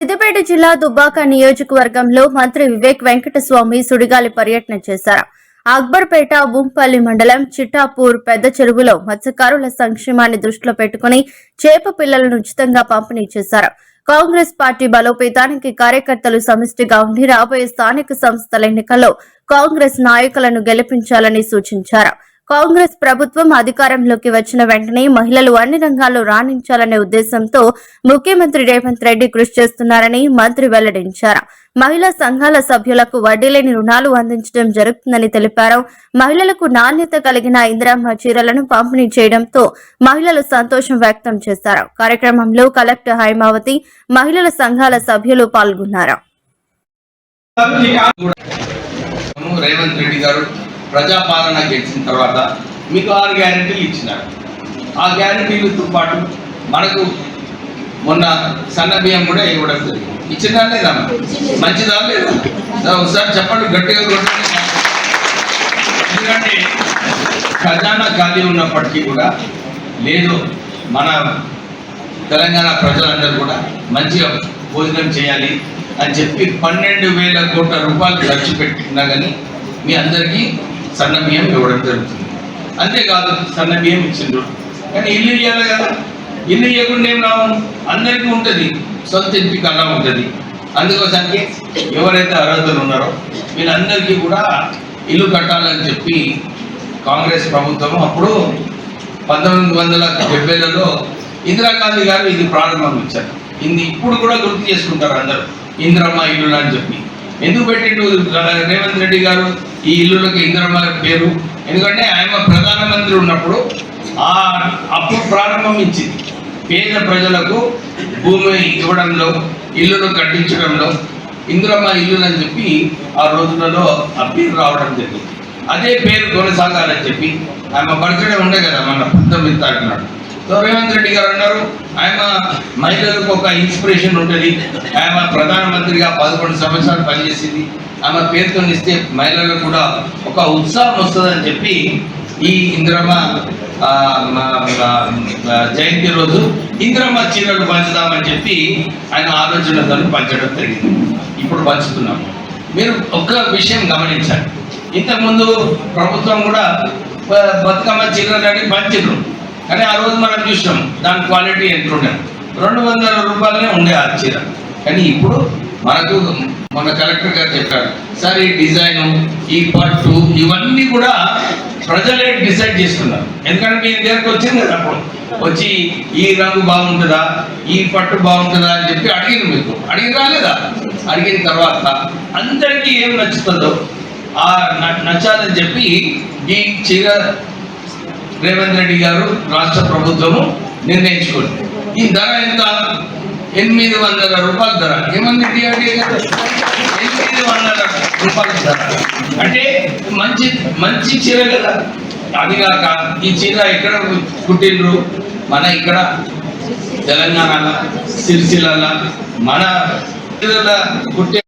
సిద్దిపేట జిల్లా దుబ్బాక నియోజకవర్గంలో మంత్రి వివేక్ వెంకటస్వామి సుడిగాలి పర్యటన చేశారు. అక్బర్పేట బూంపల్లి మండలం చిట్టాపూర్ పెద్ద చెరువులో మత్స్యకారుల సంక్షేమాన్ని దృష్టిలో పెట్టుకుని చేప పిల్లలను ఉచితంగా పంపిణీ చేశారు. కాంగ్రెస్ పార్టీ బలోపేతానికి కార్యకర్తలు సమిష్టిగా ఉండి రాబోయే స్థానిక సంస్థల ఎన్నికల్లో కాంగ్రెస్ నాయకులను గెలిపించాలని సూచించారు. కాంగ్రెస్ ప్రభుత్వం అధికారంలోకి వచ్చిన వెంటనే మహిళలు అన్ని రంగాల్లో రాణించాలనే ఉద్దేశంతో ముఖ్యమంత్రి రేవంత్ రెడ్డి కృషి చేస్తున్నారని మంత్రి వెల్లడించారు. మహిళా సంఘాల సభ్యులకు వడ్డీ లేని రుణాలు అందించడం జరుగుతుందని తెలిపారు. మహిళలకు నాణ్యత కలిగిన ఇందిరమ్మ చీరలను పంపిణీ చేయడంతో మహిళలు సంతోషం వ్యక్తం చేశారు. కార్యక్రమంలో కలెక్టర్ హైమావతి మహిళల సంఘాల సభ్యులు పాల్గొన్నారు. రేవంత్ రెడ్డి గారు ప్రజాపాలన గెలిచిన తర్వాత మీకు ఆరు గ్యారెంటీలు ఇచ్చినారు. ఆ గ్యారెంటీలతో పాటు మనకు మొన్న సన్న బియ్యం కూడా ఇవ్వడం జరిగింది. ఇచ్చిందా లేదా మంచిదా లేదా? ఒకసారి చెప్పండి గట్టిగా ఎందుకంటే ఖజానా ఖాళీ ఉన్నప్పటికీ కూడా లేదు మన తెలంగాణ ప్రజలందరూ కూడా మంచిగా భోజనం చేయాలి అని చెప్పి పన్నెండు వేల కోట్ల రూపాయలు ఖర్చు పెట్టినా కానీ మీ అందరికీ సన్న బియ్యం ఇవ్వడం జరుగుతుంది. అంతేకాదు సన్న బియ్యం ఇచ్చిండ్రు. కానీ ఇల్లు ఇవ్వాలి కదా. ఇల్లు ఇవ్వకుండా ఏం రావు అందరికీ ఉంటుంది. సొంత ఇంటికి అలా ఉంటుంది. అందుకోసానికి ఎవరైతే అర్హతలు ఉన్నారో వీళ్ళందరికీ కూడా ఇల్లు కట్టాలని చెప్పి కాంగ్రెస్ ప్రభుత్వం అప్పుడు పంతొమ్మిది వందల డెబ్బైలలో ఇందిరాగాంధీ గారు ఇది ప్రారంభం ఇచ్చారు. ఇది ఇప్పుడు కూడా గుర్తు చేసుకుంటారు అందరూ. ఇందిరమ్మ ఇల్లు అని చెప్పి. ఎందుకు పెట్టిండు రేవంత్ రెడ్డి గారు? ఈ ఇల్లులకు ఇంద్రమల పేరు. ఎందుకంటే ఆయన ప్రధానమంత్రి ఉన్నప్పుడు ఆ అప్పుడు ఇచ్చింది. పేద ప్రజలకు భూమి ఇవ్వడంలో ఇల్లును కట్టించడంలో ఇందిరమ్మ ఇల్లు అని చెప్పి ఆ రోజులలో ఆ పేరు రావడం జరిగింది. అదే పేరు కొనసాగాలని చెప్పి ఆమె బర్త్డే ఉండే కదా మన పంతొమ్మిది తారీఖు నాడు. రేవంత్ రెడ్డి గారు అన్నారు. ఆయన మహిళలకు ఒక ఇన్స్పిరేషన్ ఉంటుంది. ఆయన ప్రధానమంత్రిగా పదకొండు సంవత్సరాలు పనిచేసింది. ఆమె పేరుతో ఇస్తే మహిళలకు కూడా ఒక ఉత్సాహం వస్తుందని చెప్పి ఈ ఇందిరమ్మ జయంతి రోజు ఇందిరమ్మ చీరలు పంచుదామని చెప్పి ఆయన ఆలోచనతో పంచడం జరిగింది. ఇప్పుడు పంచుతున్నాము మీరు ఒక్క విషయం గమనించాలి ఇంతకుముందు ప్రభుత్వం కూడా బతుకమ్మ చీరలు అని పంచారు కానీ ఆ రోజు మనం చూసాం దాని క్వాలిటీ ఎంత ఉండేది రెండు వందల రూపాయలనే ఉండే ఆ చీర. కానీ ఇప్పుడు మనకు మన కలెక్టర్ గారు చెప్పారు సార్ ఈ డిజైన్ ఈ పట్టు ఇవన్నీ కూడా ప్రజలే డిసైడ్ చేసుకున్నారు. ఎందుకంటే మీ దగ్గరకు వచ్చింది కదా అప్పుడు. వచ్చి ఈ రంగు బాగుంటుందా ఈ పట్టు బాగుంటుందా అని చెప్పి అడిగింది మీకు. అడిగి రాలేదా? అడిగిన తర్వాత అందరికీ ఏం నచ్చుతుందో ఆ నచ్చాలని చెప్పి ఈ చీర రేవంత్ రెడ్డి గారు రాష్ట్ర ప్రభుత్వము నిర్ణయించుకుంది ఈ ధర ఎంత? ఎనిమిది వందల రూపాయల ధర. ఏమంది డిఆర్డీఏ గారు? ఎనిమిది వందల రూపాయల ధర. అంటే మంచి మంచి చీర కదా. అది కాక ఈ చీర ఎక్కడ కుట్టిండ్రు? మన ఇక్కడ తెలంగాణలో సిరిసిల్ల మన కుట్టే